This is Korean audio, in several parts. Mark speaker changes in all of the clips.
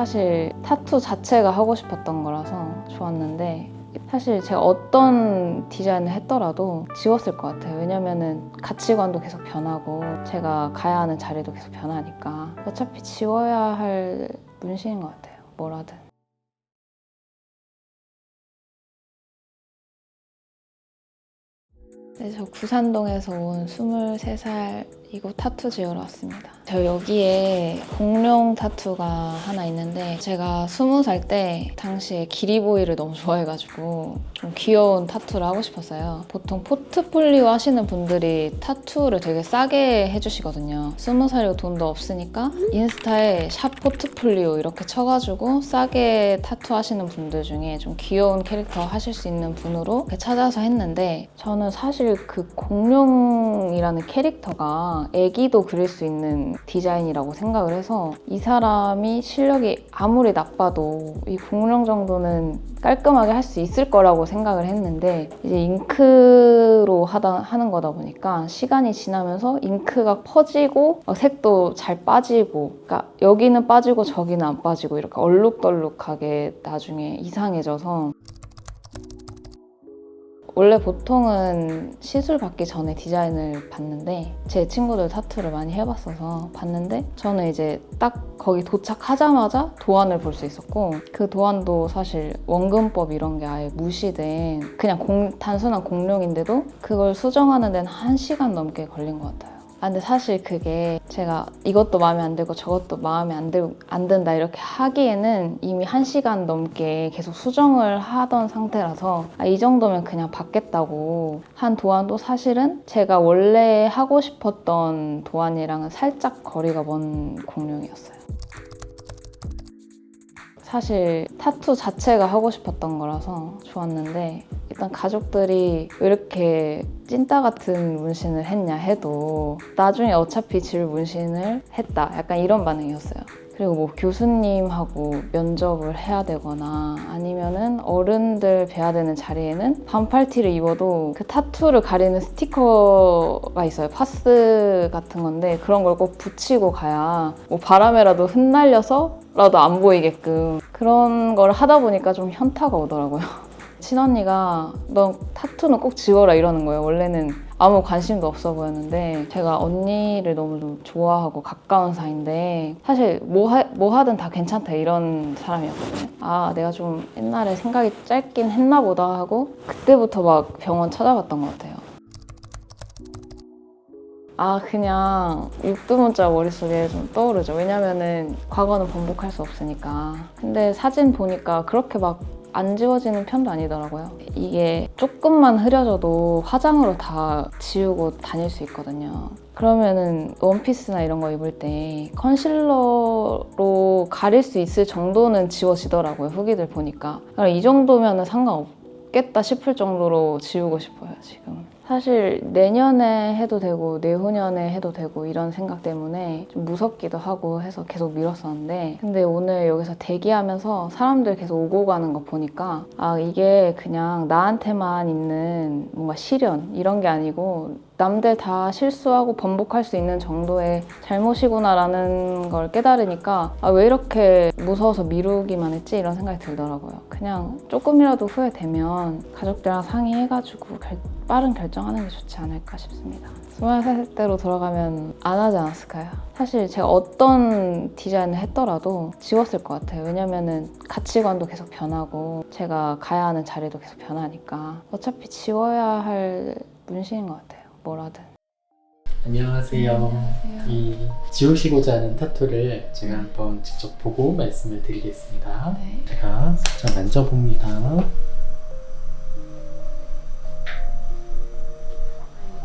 Speaker 1: 사실 타투 자체가 하고 싶었던 거라서 좋았는데 사실 제가 어떤 디자인을 했더라도 지웠을 것 같아요. 왜냐면은 가치관도 계속 변하고 제가 가야 하는 자리도 계속 변하니까 어차피 지워야 할 문신인 것 같아요. 뭐라든. 네, 저 구산동에서 온 23살 이고 타투 지으러 왔습니다. 저 여기에 공룡 타투가 하나 있는데 제가 20살 때 당시에 기리보이를 너무 좋아해가지고 좀 귀여운 타투를 하고 싶었어요. 보통 포트폴리오 하시는 분들이 타투를 되게 싸게 해주시거든요. 20살이고 돈도 없으니까 인스타에 샵 포트폴리오 이렇게 쳐가지고 싸게 타투 하시는 분들 중에 좀 귀여운 캐릭터 하실 수 있는 분으로 찾아서 했는데 저는 사실 그 공룡이라는 캐릭터가 애기도 그릴 수 있는 디자인이라고 생각을 해서 이 사람이 실력이 아무리 나빠도 이 공룡 정도는 깔끔하게 할 수 있을 거라고 생각을 했는데 이제 잉크로 하다, 하는 거다 보니까 시간이 지나면서 잉크가 퍼지고 어, 색도 잘 빠지고 그러니까 여기는 빠지고 저기는 안 빠지고 이렇게 얼룩덜룩하게 나중에 이상해져서 원래 보통은 시술 받기 전에 디자인을 봤는데 제 친구들 타투를 많이 해봤어서 봤는데 저는 이제 딱 거기 도착하자마자 도안을 볼 수 있었고 그 도안도 사실 원근법 이런 게 아예 무시된 그냥 공- 단순한 공룡인데도 그걸 수정하는 데는 한 시간 넘게 걸린 것 같아요. 아, 근데 사실 그게 제가 이것도 마음에 안 들고 저것도 마음에 안, 들, 안 든다 이렇게 하기에는 이미 한 시간 넘게 계속 수정을 하던 상태라서 아, 이 정도면 그냥 받겠다고 한 도안도 사실은 제가 원래 하고 싶었던 도안이랑은 살짝 거리가 먼 공룡이었어요. 사실 타투 자체가 하고 싶었던 거라서 좋았는데 일단 가족들이 왜 이렇게 찐따 같은 문신을 했냐 해도 나중에 어차피 질 문신을 했다 약간 이런 반응이었어요. 그리고 뭐 교수님하고 면접을 해야 되거나 아니면은 어른들 뵈야 되는 자리에는 반팔티를 입어도 그 타투를 가리는 스티커가 있어요. 파스 같은 건데 그런 걸 꼭 붙이고 가야 뭐 바람에라도 흩날려서 라도 안 보이게끔 그런 걸 하다 보니까 좀 현타가 오더라고요. 친언니가 너 타투는 꼭 지워라 이러는 거예요. 원래는 아무 관심도 없어 보였는데 제가 언니를 너무 좋아하고 가까운 사이인데 사실 뭐, 하, 뭐 하든 다 괜찮다 이런 사람이었거든요. 아 내가 좀 옛날에 생각이 짧긴 했나 보다 하고 그때부터 막 병원 찾아갔던 것 같아요. 아 그냥 육두 문자 머릿속에 좀 떠오르죠. 왜냐면은 과거는 번복할 수 없으니까. 근데 사진 보니까 그렇게 막 안 지워지는 편도 아니더라고요. 이게 조금만 흐려져도 화장으로 다 지우고 다닐 수 있거든요. 그러면은 원피스나 이런 거 입을 때 컨실러로 가릴 수 있을 정도는 지워지더라고요. 후기들 보니까. 이 정도면은 상관없겠다 싶을 정도로 지우고 싶어요, 지금. 사실 내년에 해도 되고 내후년에 해도 되고 이런 생각 때문에 좀 무섭기도 하고 해서 계속 미뤘었는데 근데 오늘 여기서 대기하면서 사람들 계속 오고 가는 거 보니까 아 이게 그냥 나한테만 있는 뭔가 시련 이런 게 아니고 남들 다 실수하고 번복할 수 있는 정도의 잘못이구나라는 걸 깨달으니까 아, 왜 이렇게 무서워서 미루기만 했지 이런 생각이 들더라고요. 그냥 조금이라도 후회되면 가족들이랑 상의해가지고 결- 빠른 결정하는 게 좋지 않을까 싶습니다. 20살 때로 돌아가면 안 하지 않았을까요? 사실 제가 어떤 디자인을 했더라도 지웠을 것 같아요. 왜냐면은 가치관도 계속 변하고 제가 가야 하는 자리도 계속 변하니까 어차피 지워야 할 문신인 것 같아요. 뭐라든.
Speaker 2: 안녕하세요. 이 지우시고자 하는 타투를 제가 한번 직접 보고 말씀을 드리겠습니다.
Speaker 1: 네.
Speaker 2: 제가 살짝 만져봅니다.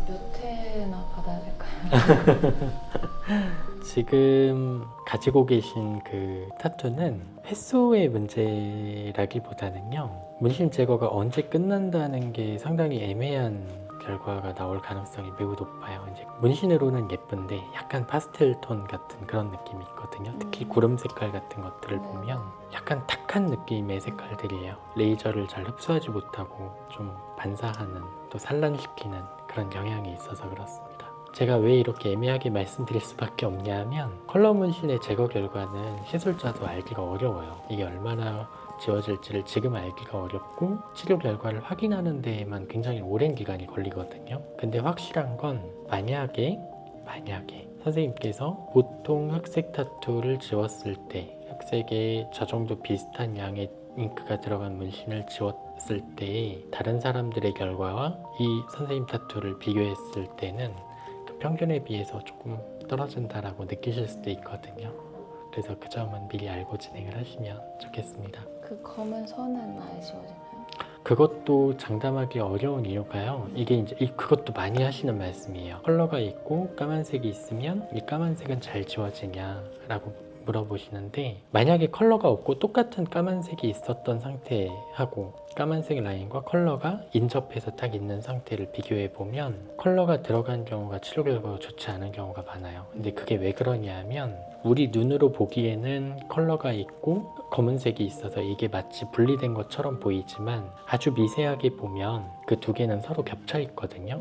Speaker 1: 몇 회나 받아야 될까요?
Speaker 2: 지금 가지고 계신 그 타투는 횟수의 문제라기보다는요. 문신 제거가 언제 끝난다는 게 상당히 애매한 결과가 나올 가능성이 매우 높아요. 이제 문신으로는 예쁜데 약간 파스텔 톤 같은 그런 느낌이 있거든요. 특히
Speaker 1: 음.
Speaker 2: 구름 색깔 같은 것들을
Speaker 1: 네.
Speaker 2: 보면 약간 탁한 느낌의 색깔들이에요. 레이저를 잘 흡수하지 못하고 좀 반사하는 또 산란시키는 그런 영향이 있어서 그렇습니다. 제가 왜 이렇게 애매하게 말씀드릴 수밖에 없냐면 컬러 문신의 제거 결과는 시술자도 알기가 어려워요. 이게 얼마나 지워질지를 지금 알기가 어렵고 치료 결과를 확인하는 데에만 굉장히 오랜 기간이 걸리거든요. 근데 확실한 건 만약에 만약에 선생님께서 보통 흑색 타투를 지웠을 때 흑색에 저 정도 비슷한 양의 잉크가 들어간 문신을 지웠을 때 다른 사람들의 결과와 이 선생님 타투를 비교했을 때는 그 평균에 비해서 조금 떨어진다라고 느끼실 수도 있거든요. 그래서 그 점은 미리 알고 진행을 하시면 좋겠습니다.
Speaker 1: 그 검은 선은 아예 지워지나요?
Speaker 2: 그것도 장담하기 어려운 이유가요. 이게 이제 이- 그것도 많이 하시는 말씀이에요. 컬러가 있고 까만색이 있으면 이 까만색은 잘 지워지냐라고 물어보시는데 만약에 컬러가 없고 똑같은 까만색이 있었던 상태하고 까만색 라인과 컬러가 인접해서 딱 있는 상태를 비교해 보면 컬러가 들어간 경우가 치료 결과가 좋지 않은 경우가 많아요. 근데 그게 왜 그러냐면 우리 눈으로 보기에는 컬러가 있고 검은색이 있어서 이게 마치 분리된 것처럼 보이지만 아주 미세하게 보면 그 두 개는 서로 겹쳐 있거든요.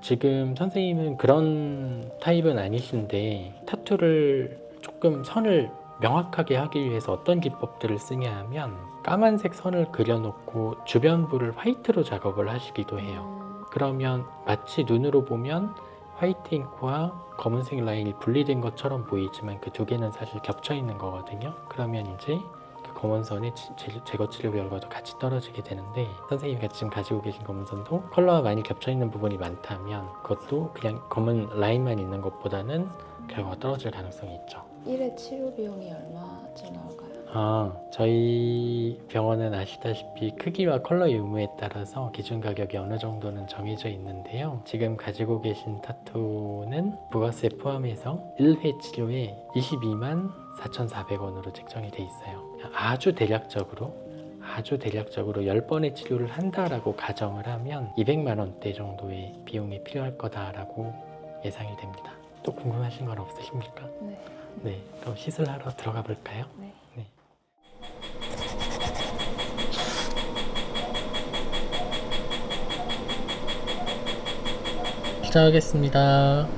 Speaker 2: 지금 선생님은 그런 타입은 아니신데 타투를 조금 선을 명확하게 하기 위해서 어떤 기법들을 쓰냐 하면 까만색 선을 그려놓고 주변부를 화이트로 작업을 하시기도 해요. 그러면 마치 눈으로 보면 화이트 잉크와 검은색 라인이 분리된 것처럼 보이지만 그 두 개는 사실 겹쳐 있는 거거든요. 그러면 이제 그 검은 선의 제거 치료 결과도 같이 떨어지게 되는데 선생님이 지금 가지고 계신 검은 선도 컬러가 많이 겹쳐 있는 부분이 많다면 그것도 그냥 검은 라인만 있는 것보다는 결과가 떨어질 가능성이 있죠.
Speaker 1: 1회 치료 비용이 얼마쯤 나올까요?
Speaker 2: 아, 저희 병원은 아시다시피 크기와 컬러 유무에 따라서 기준 가격이 어느 정도는 정해져 있는데요. 지금 가지고 계신 타투는 부가세 포함해서 1회 치료에 22만 4,400원으로 책정이 돼 있어요. 아주 대략적으로 아주 대략적으로 10번의 치료를 한다라고 가정을 하면 200만 원대 정도의 비용이 필요할 거다라고 예상이 됩니다. 또 궁금하신 건 없으십니까?
Speaker 1: 네.
Speaker 2: 네, 그럼 시술하러 들어가 볼까요?
Speaker 1: 네.
Speaker 2: 네. 시작하겠습니다.